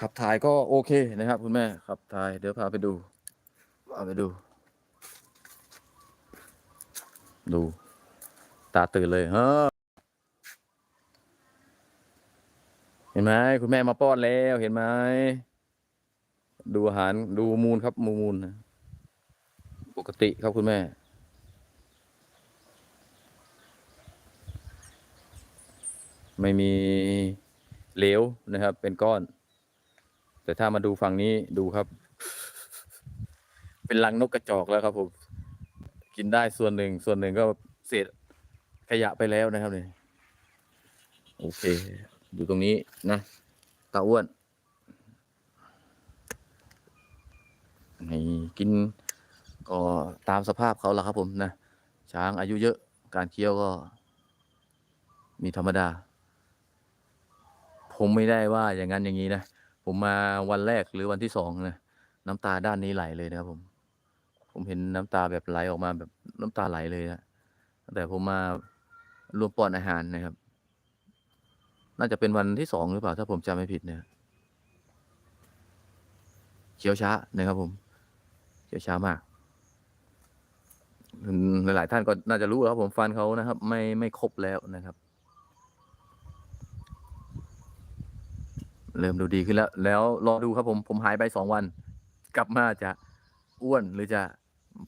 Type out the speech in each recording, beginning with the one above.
ขับถ่ายก็โอเคนะครับ คุณแม่ขับถ่ายเดี๋ยวพาไปดูพาไปดู ดู ตาตื่นเลยเฮ้อเห็นไหมคุณแม่มาป้อนแล้วเห็นไหมดูอาหารดูมูลครับมูมูลนะปกติครับคุณแม่ ไม่มีเหลวนะครับ เป็นก้อน แต่ถ้ามาดูฝั่งนี้ดูครับ เป็นรังนกกระจอกแล้วครับผมกินได้ส่วนหนึ่งส่วนหนึ่งก็เศษขยะไปแล้วนะครับเนี่ยโอเค อยู่ตรงนี้นะตาอ้วนนี่กินก็ตามสภาพเขาละครับผมนะช้างอายุเยอะการเคี้ยวก็ มีธรรมดา ผมไม่ได้ว่าอย่างนั้นอย่างนี้นะ ผมมาวันแรกหรือวันที่สองนะน้ำตาด้านนี้ไหลเลยนะครับ ผม ผมเห็นน้ำตาแบบไหลออกมาแบบน้ำตาไหลเลยนะแต่ผมมารวมป้อนอาหารนะครับ น่าจะเป็นวันที่สองหรือเปล่า ถ้าผมจำไม่ผิดเนะเขียวช้านะครับ ผมเขียวช้ามากหลาย ๆ ท่านก็น่าจะรู้แล้วครับผมฟันเขานะครับ ไม่ไม่ครบแล้วนะครับ เริ่มดูดีขึ้นแล้ว แล้วรอดูครับผมผมหายไปสองวัน กลับมาจะอ้วนหรือจะ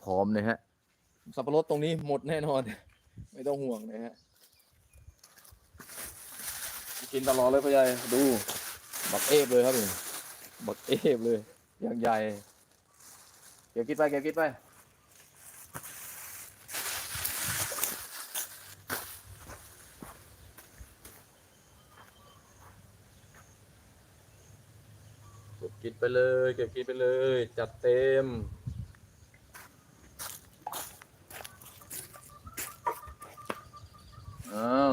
ผอมนะฮะ สับปะรดตรงนี้หมดแน่นอน ไม่ต้องห่วงนะฮะ กินตลอดเลยพ่อใหญ่ดู บักเอฟเลยครับนี่บักเอฟเลยอย่างใหญ่ เก็บกินไปเก็บกินไป เกินไปเลย เก็บกินไปเลย จัดเต็ม อ้าว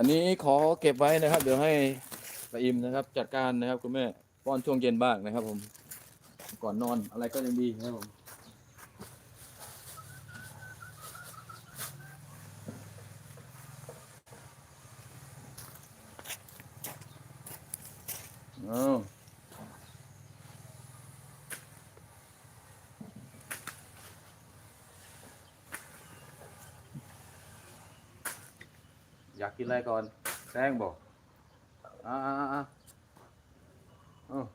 อันนี้ขอเก็บไว้นะครับ เดี๋ยวให้ปาอิมนะครับ จัดการนะครับ คุณแม่ป้อนช่วงเย็นบ้างนะครับ ผม ก่อนนอนอะไรก็ยังดีนะครับผมอ้าว อยากกินอะไรก่อนแซงบอกอ่าอ่าอ่าอ้าว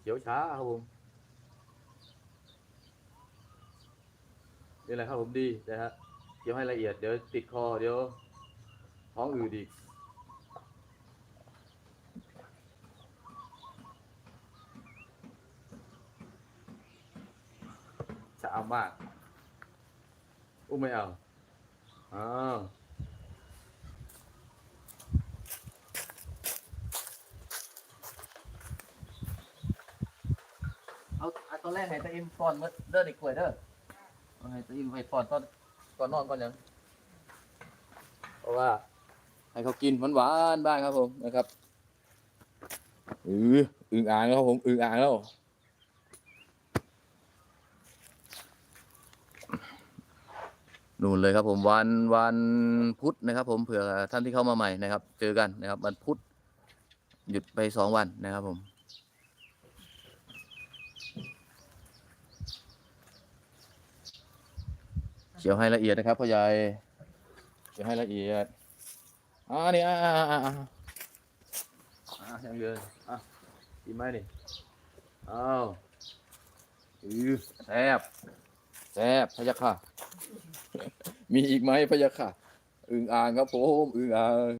เขียวช้าครับผมนี่แหละครับผมดีนะฮะเคี้ยวให้ละเอียดเดี๋ยวติดคอเดี๋ยวท้องอืดอีก จะเอามาก อุ้มไม่เอาอ้าวเอาเอาตอนแรกให้ตาอิมก่อนเมื่อเดินอีกขวดเด้อเอาให้ตาอิมไปก่อนตอนก่อนนอนก่อนยังเพราะว่า ให้เขากินหวานๆบ้างครับผมนะครับอืออึ่งอ่างแล้วครับผมอึ่งอ่างแล้ว นู่นเลยครับผมวันวันพุธนะครับ ผมเผื่อท่านที่เข้ามาใหม่นะครับ เจอกันนะครับ วันพุธหยุดไปสองวันนะครับผมเขียวให้ละเอียดนะครับพ่อใหญ่เขียวให้ละเอียดอ่านี่อ่าอ่าอ่าอ่าอ่ายังเดือนอะกินไหมนี่อ้าวอือแซบแซบพะยะค่ะ มีอีกไหมพะยะค่ะ อึงอ่างครับผมอึงอ่าง